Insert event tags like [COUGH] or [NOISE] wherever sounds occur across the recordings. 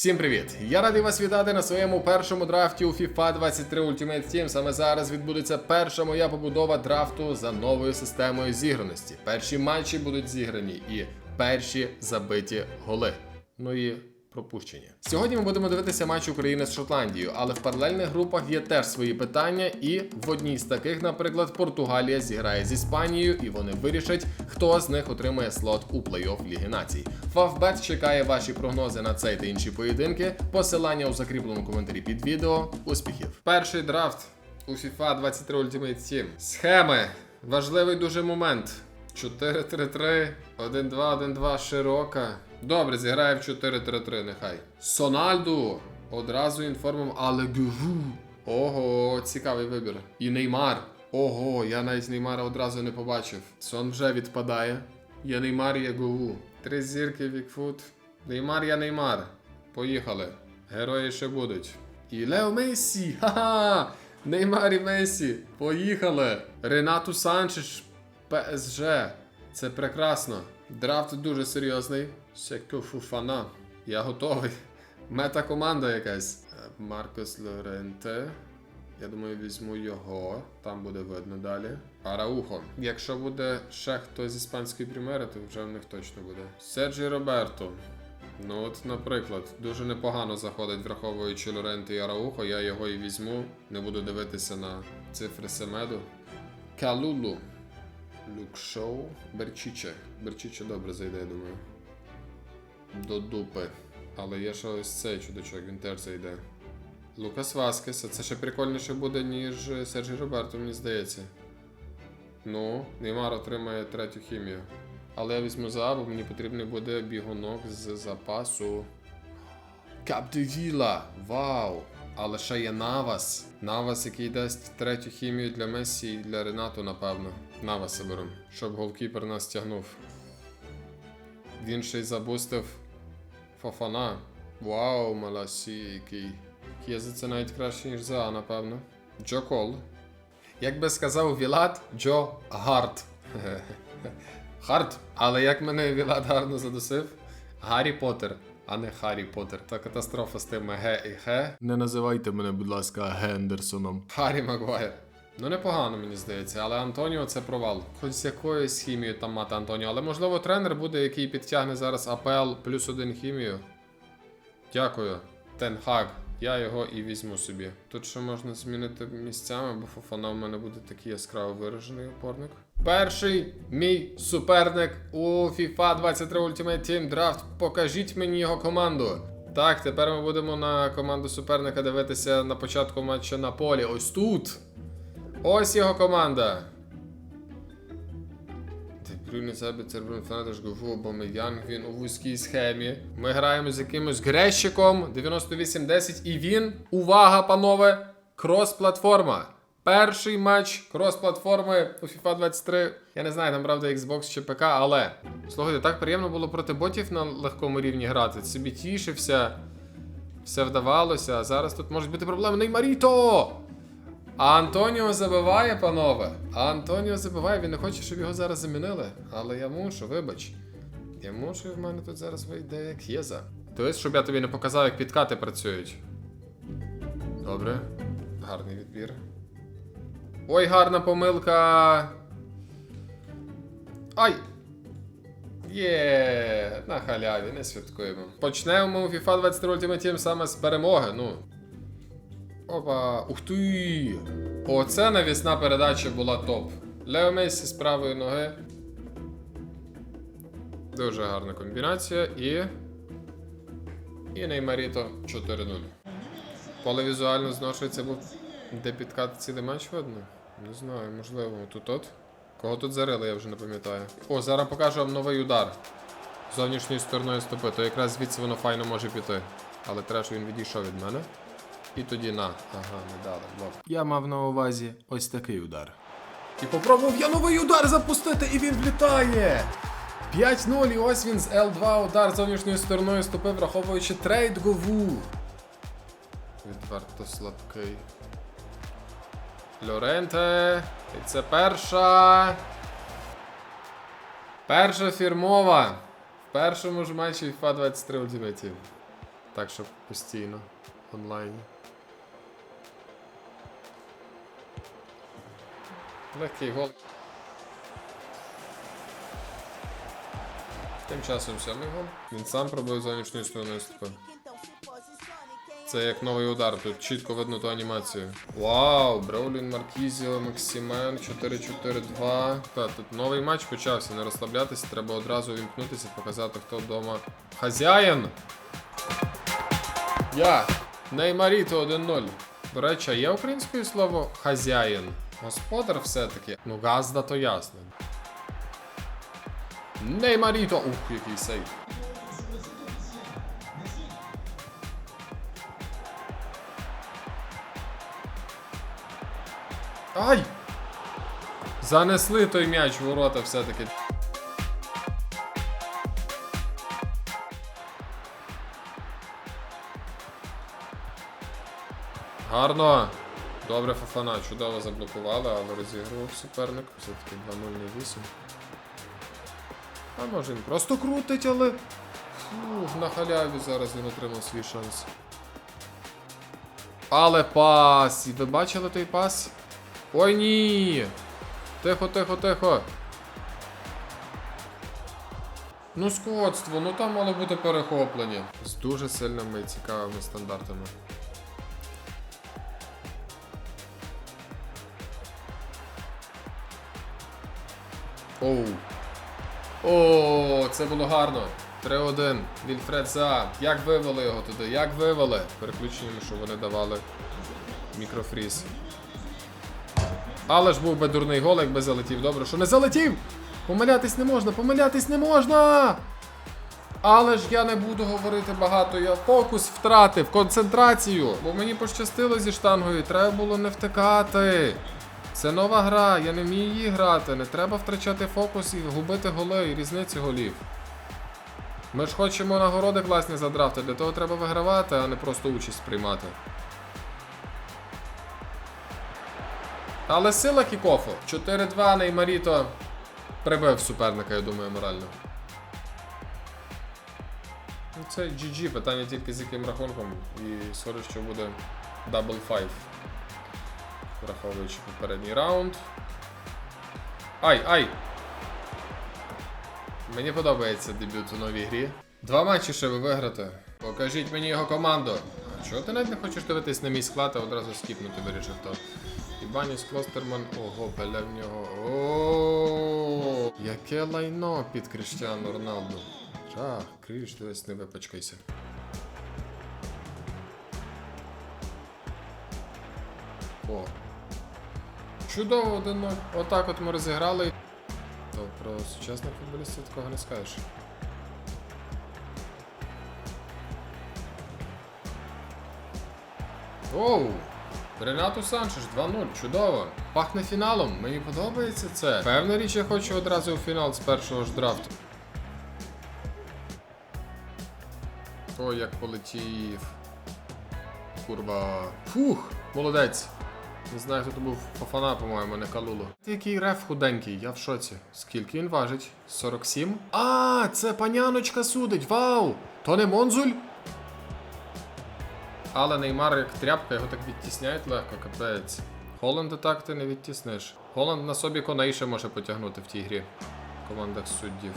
Всім привіт! Я радий вас вітати на своєму першому драфті у FIFA 23 Ultimate Team. Саме зараз відбудеться перша моя побудова драфту за новою системою зіграності. Перші матчі будуть зіграні і перші забиті голи. Ну і пропущені. Сьогодні ми будемо дивитися матч України з Шотландією, але в паралельних групах є теж свої питання, і в одній з таких, наприклад, Португалія зіграє з Іспанією, і вони вирішать, хто з них отримає слот у плей-офф Ліги Націй. Фавбет чекає ваші прогнози на цей та інші поєдинки. Посилання у закріпленому коментарі під відео. Успіхів! Перший драфт у FIFA 23 Ultimate Team. Схеми. Важливий дуже момент. 4-3-3, 1-2, 1-2, широка. Добре, зіграє в 4-3-3, нехай. Сональду. Одразу інформом, але гву. Ого, цікавий вибір. І Неймар. Ого, я навіть Неймара одразу не побачив. Сон вже відпадає. Є Неймар, є Гуву. Три зірки Вікфут. Неймар, я Неймар. Поїхали. Герої ще будуть. І Лео Месі. Ха-ха! Неймар і Месі. Поїхали. Ренату Санчеш. ПСЖ. Це прекрасно. Драфт дуже серйозний. Секо Фуфана. Я готовий. Мета команда якась. Е, Маркос Лоренте. Я думаю, візьму його. Там буде видно далі. Араухо. Якщо буде ще хтось з іспанської прем'єри, то вже в них точно буде. Серджі Роберто. Ну от, наприклад, дуже непогано заходить, враховуючи Лоренте і Араухо. Я його і візьму. Не буду дивитися на цифри Семеду. Калулу. Люкшоу. Берчиче. Берчиче добре зайде, я думаю. До дупи. Але є ще ось цей чудачок, він теж зайде. Лукас Васкес, а це ще прикольніше буде, ніж Серджі Роберто, мені здається. Ну, Неймар отримає третю хімію. Але я візьму за, бо мені потрібний буде бігунок з запасу. Капдевіла! Вау! Але ще є Навас. Навас, який дасть третю хімію для Месі і для Ренату, напевно. Наваса беру, щоб голкіпер нас тягнув. Він ще й забустив Фофана. Вау, маласі, який. Кєзе це навіть краще, ніж за, напевно. Джо Кол. Як би сказав Вілат, Джо Гарт. [LAUGHS] Харт. Але як мене Вілат гарно задусив? Гаррі Поттер, а не Харрі Поттер. Та катастрофа з тими Г і Х. Не називайте мене, будь ласка, Гендерсоном. Харрі Магуайр. Ну непогано, мені здається, але Антоніо це провал. Хоч з якоюсь хімією там мати Антоніо, але можливо тренер буде, який підтягне зараз АПЛ плюс один хімію. Дякую. Тенхаг. Я його і візьму собі. Тут ще можна змінити місцями, бо Фофана в мене буде такий яскраво виражений опорник. Перший мій суперник у FIFA 23 Ultimate Team Draft. Покажіть мені його команду. Так, тепер ми будемо на команду суперника дивитися на початку матчу на полі. Ось тут. Ось його команда. Брюні себе Цербрун Фанатиш Гову Бомеян, він у вузькій схемі. Ми граємо з якимось грещиком 98-10 і він, увага, панове, крос-платформа. Перший матч крос-платформи у FIFA 23. Я не знаю, там правда Xbox чи ПК, але слухайте, так приємно було проти ботів на легкому рівні грати. Собі тішився, все вдавалося. А зараз тут можуть бути проблеми. Неймаріто! А Антоніо забиває, панове. А Антоніо забиває, він не хоче, щоб його зараз замінили. Але я мушу, вибач. Я мушу, і в мене тут зараз вийде як К'єза. Дивись, щоб я тобі не показав, як підкати працюють. Добре. Гарний відбір. Ой, гарна помилка. Ай! Є, на халяві, не святкуємо. Почнемо у FIFA 23 Ultimate Team саме з перемоги. Ну, Опа, ух ти! Оце навісна передача була топ. Лео Месі з правої ноги. Дуже гарна комбінація і. І Неймаріто 4-0. Поле візуально зношується, бо де підкат цілий матч видно? Не знаю, можливо, тут от. Кого тут зарили, я вже не пам'ятаю. О, зараз покажу вам новий удар. Зовнішньою стороною стопи, то якраз звідси воно файно може піти. Але щоб він відійшов від мене. І тоді на. Ага, не дали. Добре. Я мав на увазі ось такий удар. І попробував я новий удар запустити, і він влітає! 5-0, і ось він з L2 удар зовнішньою стороною ступив, враховуючи трейд гову. Відверто слабкий. Лоренте. І це перша. Перша фірмова. В першому ж матчі FIFA 23 Ultimate Team. Так, щоб постійно онлайн. Легкий гол. Тим часом сьомий гол. Він сам пробив зовнішньою стороною стопи. Це як новий удар, тут чітко видно ту анімацію. Вау, Браулін Маркізіо, Максимен, 4-4-2. Та, тут новий матч почався, не розслаблятися, треба одразу вімкнутися, показати, хто вдома. Хазяїн! Я! Неймаріто 1-0. До речі, є українською слово хазяїн? Господар все-таки. Ну, газда то ясно. Неймаріто! Ух, який сейф. Ай! Занесли той м'яч в ворота все-таки. Гарно! Добре, Фафана, чудово заблокували, але розігрував суперник. Все-таки 2-0 8. А може він просто крутить, але. Фух, на халяві зараз він отримав свій шанс. Але пас! І Ви бачили той пас? Ой ні! Тихо, тихо, тихо. Ну, скотство, ну там мало бути перехоплення. З дуже сильними і цікавими стандартами. Оу. О, це було гарно. 3-1. Вільфред за. Як вивели його туди? Як вивели? Переключеннями, що вони давали мікрофріз. Але ж був би дурний гол, якби залетів. Добре, що не залетів! Помилятись не можна, помилятись не можна! Але ж я не буду говорити багато, я фокус втратив, концентрацію. Бо мені пощастило зі штангою, треба було не втикати. Це нова гра, я не вмію її грати. Не треба втрачати фокус і губити голи і різниці голів. Ми ж хочемо нагороди класні задрафти, для того треба вигравати, а не просто участь приймати. Але сила кікофу. 4-2 Неймаріто прибив суперника, я думаю, морально. Ну, Це GG, питання тільки з яким рахунком. І схоже, що буде Double Five. Враховуючи попередній раунд. Ай, ай! Мені подобається дебют у новій грі. Два матчі ще ви виграти. Покажіть мені його команду. А чого ти навіть не хочеш дивитись на мій склад, а одразу скіпнути вирішив то. Ібаніс Клостерман, ого, беля в нього. О, яке лайно під Кріштіану Роналду. Жах, кріш, дивись, не випачкайся. О. Чудово 1-0. Отак от ми розіграли. То про сучасних футболістів такого не скажеш. Оу! Ренату Санчеш 2-0, чудово. Пахне фіналом, мені подобається це. Певна річ, я хочу одразу у фінал з першого ж драфту. Ой, як полетів. Курва. Фух, молодець. Не знаю, хто то був Фафана, по-моєму, не Калулу. Ти який реф худенький, я в шоці. Скільки він важить? 47? А, це паняночка судить, вау! То не Монзуль? Але Неймар як тряпка, його так відтісняють легко, капець. Холланда так ти не відтісниш. Холланд на собі коней ще може потягнути в тій грі. В командах суддів.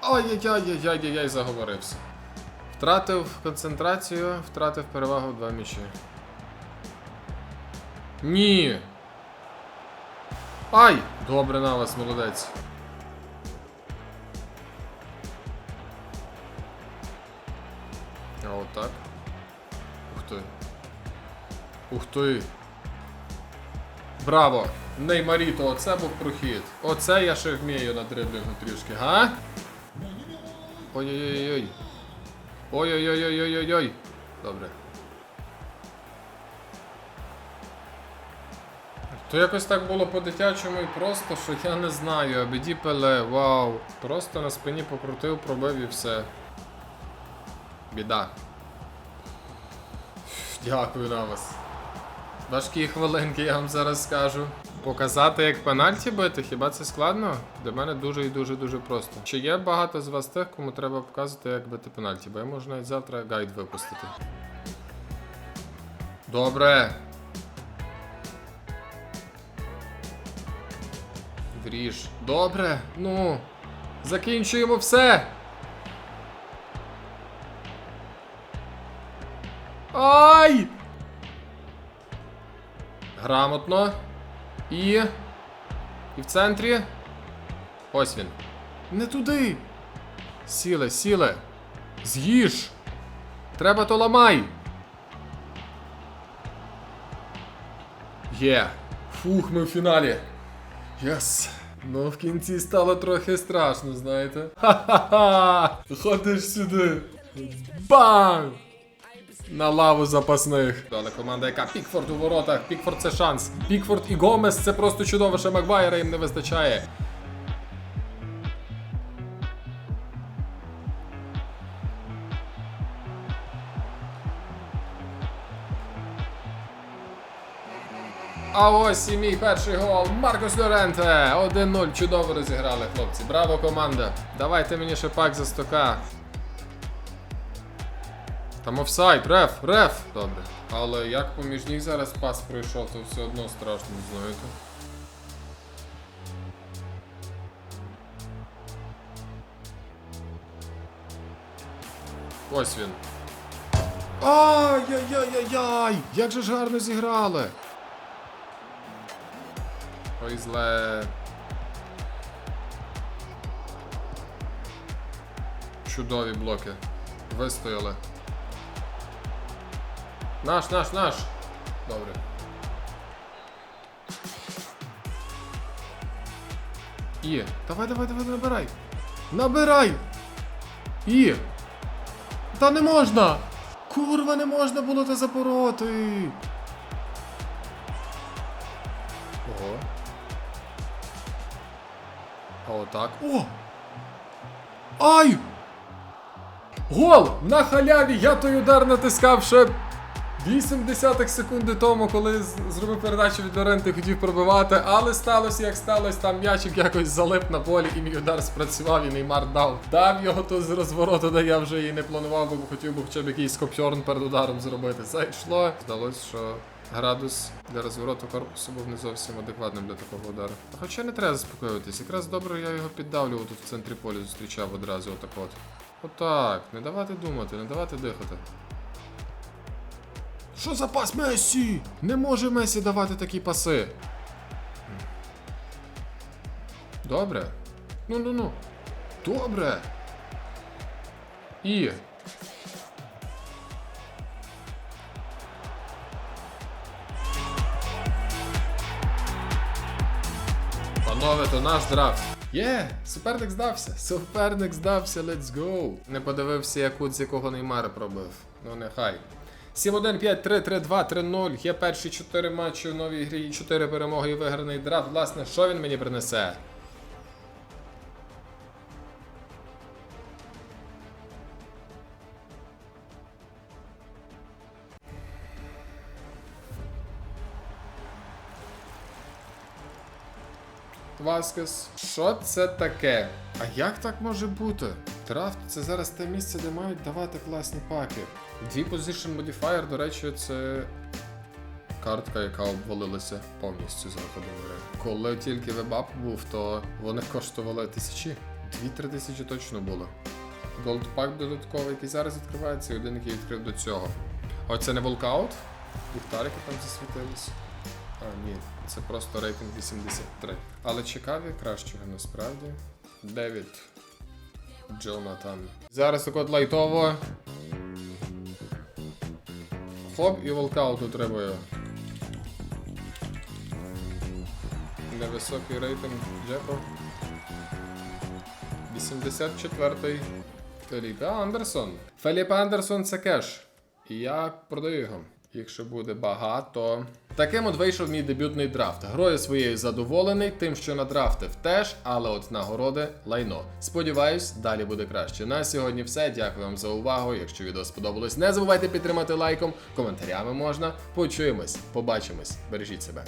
Ай-яй-яй-яй-яй-яй, заговорився. Втратив концентрацію, втратив перевагу в два м'ячі. Ні. Ай! Добре на вас, молодець. А отак. Ух ти. Ух ти. Браво! Неймаріто, оце був прохід. Оце я ще вмію на дриблінгу трішки, га? Ой-ой-ой-ой. Ой-ой-ой-ой-ой-ой. Добре. То якось так було по-дитячому і просто, що я не знаю. Абеді пеле, вау. Просто на спині покрутив, пробив і все. Біда. Дякую на вас. Важкі хвилинки, я вам зараз скажу. Показати, як пенальті бити, хіба це складно? Для мене дуже і дуже дуже просто. Чи є багато з вас тих, кому треба показувати, як бити пенальті? Бо я можу навіть завтра гайд випустити. Добре. Вріж. Добре. Ну. Закінчуємо все. Ай! Грамотно. І. І в центрі. Ось він. Не туди. Сіле, сіле. З'їж. Треба то ламай. Є. Фух, ми в фіналі. Єс. Ну, в кінці стало трохи страшно, знаєте. Ха-ха-ха! Ходиш сюди. Бам! На лаву запасних. Але команда, яка Пікфорд у воротах. Пікфорд це шанс. Пікфорд і Гомес це просто чудово, що Маквайра їм не вистачає. А ось і мій перший гол. Маркос Лоренте. 1-0. Чудово розіграли, хлопці. Браво, команда. Давайте мені ще пак за стока. Там офсайд, реф, реф. Добре. Але як поміж них зараз пас пройшов, то все одно страшно, знаєте. Ось він. Ай-яй-яй-яй-яй! Як же ж гарно зіграли! Ой, зле. Чудові блоки. Вистояли. Наш, наш, наш. Добре. І. Давай, давай, давай, набирай. Набирай! І. Та не можна! Курва, не можна було те запороти. Ого. А отак. О! Ай! Гол! На халяві! Я той удар натискав ще 8 десятих секунди тому, коли зробив передачу від Лоренти, хотів пробивати, але сталося як сталося, там м'ячик якось залип на полі і мій удар спрацював і Неймар дав. Дав його то з розвороту, де я вже і не планував, бо хотів би хоча б якийсь копьорн перед ударом зробити. Зайшло. Здалося, що градус для розвороту корпусу був не зовсім адекватним для такого удару. Хоча не треба заспокоюватись, якраз добре я його піддавлював тут в центрі поля, зустрічав одразу отак от. Отак, не давати думати, не давати дихати. Що за пас Месі? Не може Месі давати такі паси. Добре. Ну ну ну. Добре. І. Панове, то наш драфт. Є, суперник здався. Суперник здався, let's go. Не подивився, яку з якого Неймара пробив. Ну нехай. 7-1-5-3-3-2-3-0. Є перші 4 матчі у новій грі, 4 перемоги і виграний драфт. Власне, що він мені принесе? Васкес. Що це таке? А як так може бути? Драфт це зараз те місце, де мають давати класні паки. Дві Position Modifier, до речі, це картка, яка обвалилася повністю з виходом гри. Коли тільки вебап був, то вони коштували тисячі. Дві-три тисячі точно було. Gold пак додатковий, який зараз відкривається, і один, який відкрив до цього. Оце не волкаут? Ліхтарики там засвітились. А, ні, це просто рейтинг 83. Але цікаві кращого насправді. Девід. Джонатан. Зараз так от лайтово. Хоп, і волкаут отримує. Невисокий рейтинг Джепо. 84-й. Феліпе Андерсон. Феліпе Андерсон це кеш. І я продаю його. Якщо буде багато. Таким от вийшов мій дебютний драфт. Грою своєю задоволений, тим, що надрафтив теж, але от нагороди лайно. Сподіваюсь, далі буде краще. На сьогодні все. Дякую вам за увагу. Якщо відео сподобалось, не забувайте підтримати лайком, коментарями можна. Почуємось, побачимось. Бережіть себе.